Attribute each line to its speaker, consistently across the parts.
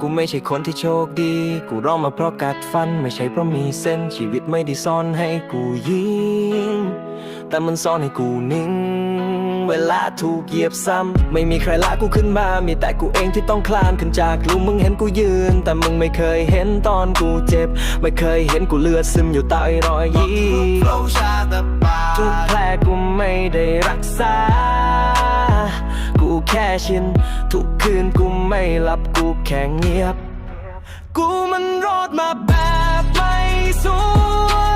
Speaker 1: กูไม่ใช่คนที่โชคดี กูร้องมาเพราะกัดฟัน ไม่ใช่เพราะมีเส้นชีวิตไม่ได้ซ่อนให้กูยิงแต่มันซ่อนให้กูนิ่ง เวลาถูกเหยียบซ้ำ ไม่มีใครละกูขึ้นมา มีแต่กูเองที่ต้องคลานขึ้นจากหลุมมึงเห็นกูยืน แต่มึงไม่เคยเห็นตอนกูเจ็บ ไม่เคยเห็นกูเลือดซึมอยู่ใต้รอยยิ้มทุกแผลกูไม่ได้รักษา กูแค่ชิน ทุกคืนกูไม่หลับ แค่เงียบ กูมันรอดมาแบบไม่สวย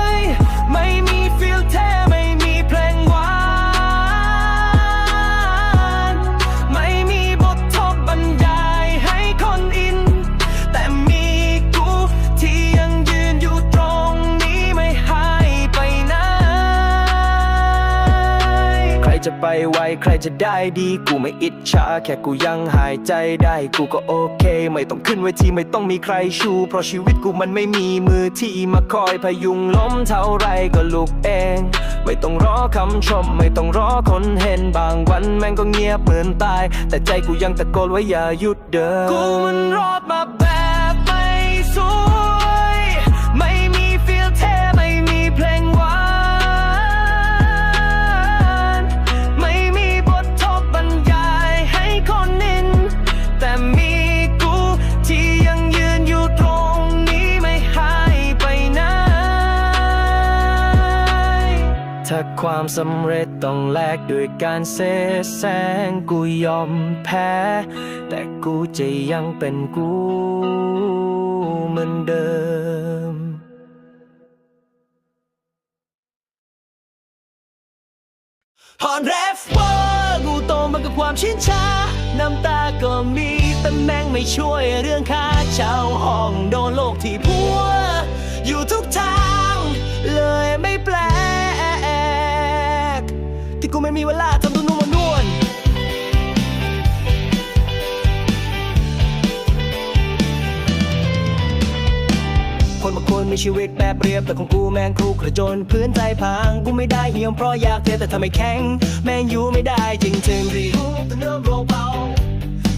Speaker 1: จะไปไวใครจะได้ดี กูไม่อิจฉาแค่กูยังหายใจได้ กูก็โอเค ไม่ต้องขึ้นเวทีไม่ต้องมีใครชู เพราะชีวิตกูมันไม่มีมือที่มาคอยพยุงล้มเท่าไรก็ลุกเอง ไม่ต้องรอคำชม ไม่ต้องรอคนเห็นบางวันแม่งก็เงียบเหมือนตาย แต่ใจกูยังตะโกนว่าอย่าหยุดเดินกูมันรอ ถ้าความสำเร็จต้องแลกด้วยการเสแสร้งกูยอมแพ้ แต่กูจะยังเป็นกูเหมือนเดิมพอนแรปเวอร์กูโตมากับความชินชา น้ำตาก็มีแต่แม่งไม่ช่วยเรื่องค่าเช่าห้องโดนโลกที่พัว อยู่ทุกทาง คนบางคนมีชีวิตแบบเรียบแต่ของกูแม่งครุกระจนพื้นใจพังกูไม่ได้เหี่ยมเพราะอยากเทแต่ทำไมแข็ง แม่งอยู่ไม่ได้จริงถึงรีบแต่เนื้อโรเบา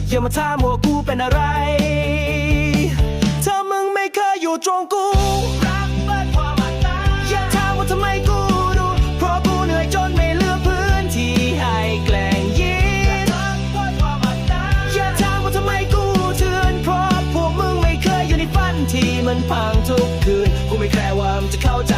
Speaker 1: อย่ามาถามว่ากูเป็นอะไร ถ้ามึงไม่เคยอยู่ตรงกู ที่มันพังทุกคืนกูไม่แคร์ว่ามันจะเข้าใจ